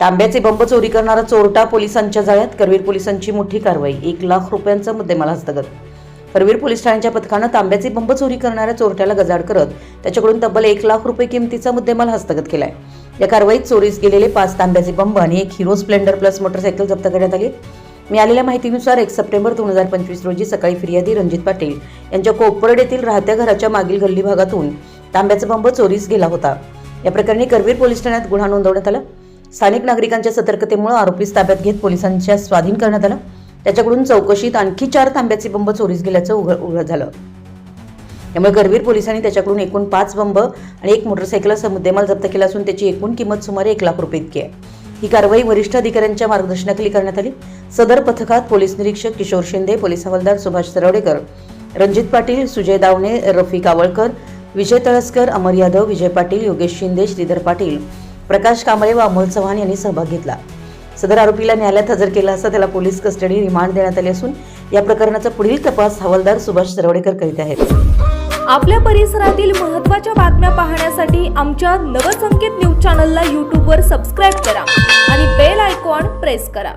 तांब्याचे बंब चोरी करणारा चोरटा पोलिसांच्या जाळ्यात करवीर पोलिसांची मोठी कारवाई. एक लाख रुपयांचा मुद्देमाल हस्तगत. करवीर पोलीस ठाण्याच्या पथकानं तांब्याचे बंब चोरी करणाऱ्या चोरट्याला गजाड करत त्याच्याकडून तब्बल एक लाख रुपये किमतीचा मुद्देमाल हस्तगत केलाय. या कारवाईत चोरीस गेलेले पाच तांब्याचे बंब आणि एक हिरो स्प्लेंडर प्लस मोटरसायकल जप्त करण्यात आली. मिळालेल्या माहितीनुसार एक सप्टेंबर दोन हजार पंचवीस रोजी सकाळी फिर्यादी रणजित पाटील यांच्या कोपरड येथील राहत्या घराच्या मागील गल्ली भागातून तांब्याचा बंब चोरीस गेला होता. या प्रकरणी करवीर पोलीस ठाण्यात गुन्हा नोंदवण्यात आला. स्थानिक नागरिकांच्या सतर्कतेमुळे आरोपीस ताब्यात घेत पोलिसांच्या स्वाधीन करण्यात आलं. त्याच्याकडून चौकशीत आणखी चार तांब्याचे बंब चोरीस गेल्याचं उघड उघड झालं. त्यामुळे गरवीर पोलिसांनी त्याच्याकडून एकूण पाच बंब आणि एक मोटरसायकल असं मुद्देमाल जप्त केला असून त्याची एकूण किंमत सुमारे एक लाख रुपये इतकी आहे. ही कारवाई वरिष्ठ अधिकाऱ्यांच्या मार्गदर्शनाखाली करण्यात आली. सदर पथकात पोलीस निरीक्षक किशोर शिंदे पोलीस हवालदार सुभाष सरवडेकर रणजित पाटील सुजय दावणे रफी कावळकर विजय तळसकर अमर यादव विजय पाटील योगेश शिंदे श्रीधर पाटील प्रकाश कांबळे व अमोल चव्हाण यांनी सहभाग घेतला. सदर आरोपीला न्यायालयात हजर केला असता त्याला पोलीस कस्टडी रिमांड देण्यात आली असून या प्रकरणाचा पुढील तपास हवालदार सुभाष सरवडेकर करीत आहेत. आपल्या परिसरातील महत्त्वाच्या बातम्या पाहण्यासाठी आमच्या नवसंकेत न्यूज चॅनलला यूट्यूबवर सबस्क्राईब करा आणि बेल आयकॉन प्रेस करा.